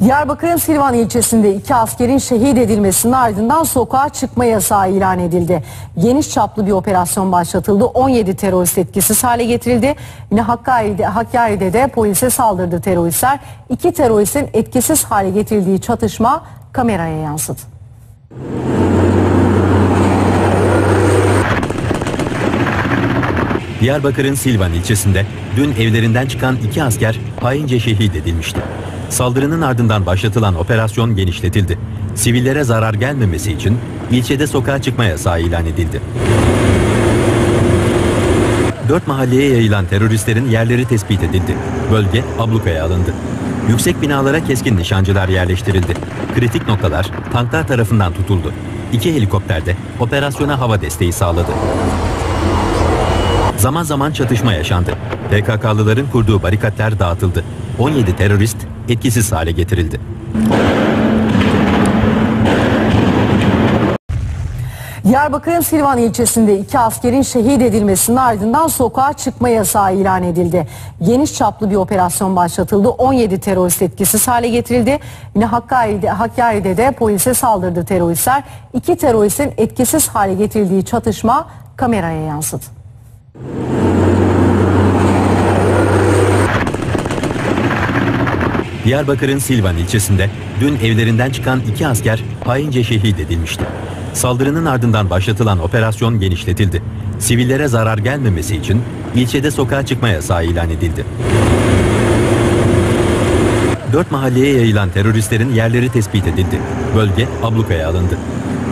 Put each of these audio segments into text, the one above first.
Diyarbakır'ın Silvan ilçesinde iki askerin şehit edilmesinin ardından sokağa çıkma yasağı ilan edildi. Geniş çaplı bir operasyon başlatıldı. 17 terörist etkisiz hale getirildi. Yine Hakkari'de, Hakkari'de de polise saldırdı teröristler. İki teröristin etkisiz hale getirildiği çatışma kameraya yansıdı. Diyarbakır'ın Silvan ilçesinde dün evlerinden çıkan iki asker haince şehit edilmişti. Saldırının ardından başlatılan operasyon genişletildi. Sivillere zarar gelmemesi için ilçede sokağa çıkma yasağı ilan edildi. Dört mahalleye yayılan teröristlerin yerleri tespit edildi. Bölge ablukaya alındı. Yüksek binalara keskin nişancılar yerleştirildi. Kritik noktalar tanklar tarafından tutuldu. İki helikopter de operasyona hava desteği sağladı. Zaman zaman çatışma yaşandı. PKK'lıların kurduğu barikatlar dağıtıldı. 17 terörist etkisiz hale getirildi. Diyarbakır'ın Silvan ilçesinde iki askerin şehit edilmesinin ardından sokağa çıkma yasağı ilan edildi. Geniş çaplı bir operasyon başlatıldı. 17 terörist etkisiz hale getirildi. Yine Hakkari'de, Hakkari'de de polise saldırdı teröristler. İki teröristin etkisiz hale getirildiği çatışma kameraya yansıdı. Diyarbakır'ın Silvan ilçesinde dün evlerinden çıkan iki asker haince şehit edilmişti. Saldırının ardından başlatılan operasyon genişletildi. Sivillere zarar gelmemesi için ilçede sokağa çıkma yasağı ilan edildi. Dört mahalleye yayılan teröristlerin yerleri tespit edildi. Bölge ablukaya alındı.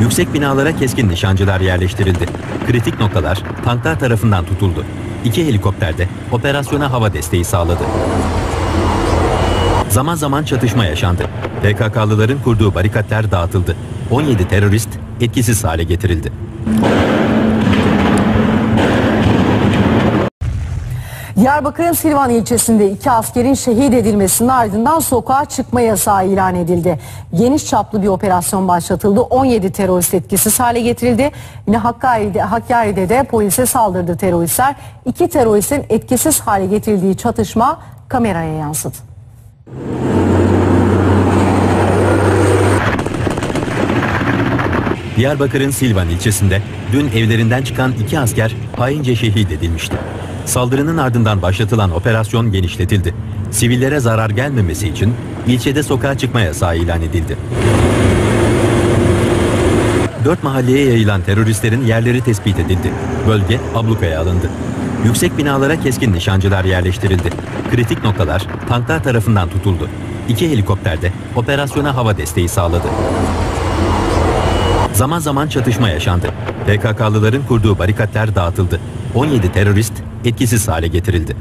Yüksek binalara keskin nişancılar yerleştirildi. Kritik noktalar tanklar tarafından tutuldu. İki helikopter de operasyona hava desteği sağladı. Zaman zaman çatışma yaşandı. PKK'lıların kurduğu barikatlar dağıtıldı. 17 terörist etkisiz hale getirildi. Diyarbakır'ın Silvan ilçesinde iki askerin şehit edilmesinin ardından sokağa çıkma yasağı ilan edildi. Geniş çaplı bir operasyon başlatıldı. 17 terörist etkisiz hale getirildi. Yine Hakkari'de, Hakkari'de de polise saldırdı teröristler. İki teröristin etkisiz hale getirildiği çatışma kameraya yansıdı. Diyarbakır'ın Silvan ilçesinde dün evlerinden çıkan iki asker haince şehit edilmişti. Saldırının ardından başlatılan operasyon genişletildi. Sivillere zarar gelmemesi için ilçede sokağa çıkma yasağı ilan edildi. Dört mahalleye yayılan teröristlerin yerleri tespit edildi. Bölge ablukaya alındı. Yüksek binalara keskin nişancılar yerleştirildi. Kritik noktalar tanklar tarafından tutuldu. İki helikopter de operasyona hava desteği sağladı. Zaman zaman çatışma yaşandı. PKK'lıların kurduğu barikatlar dağıtıldı. 17 terörist etkisiz hale getirildi.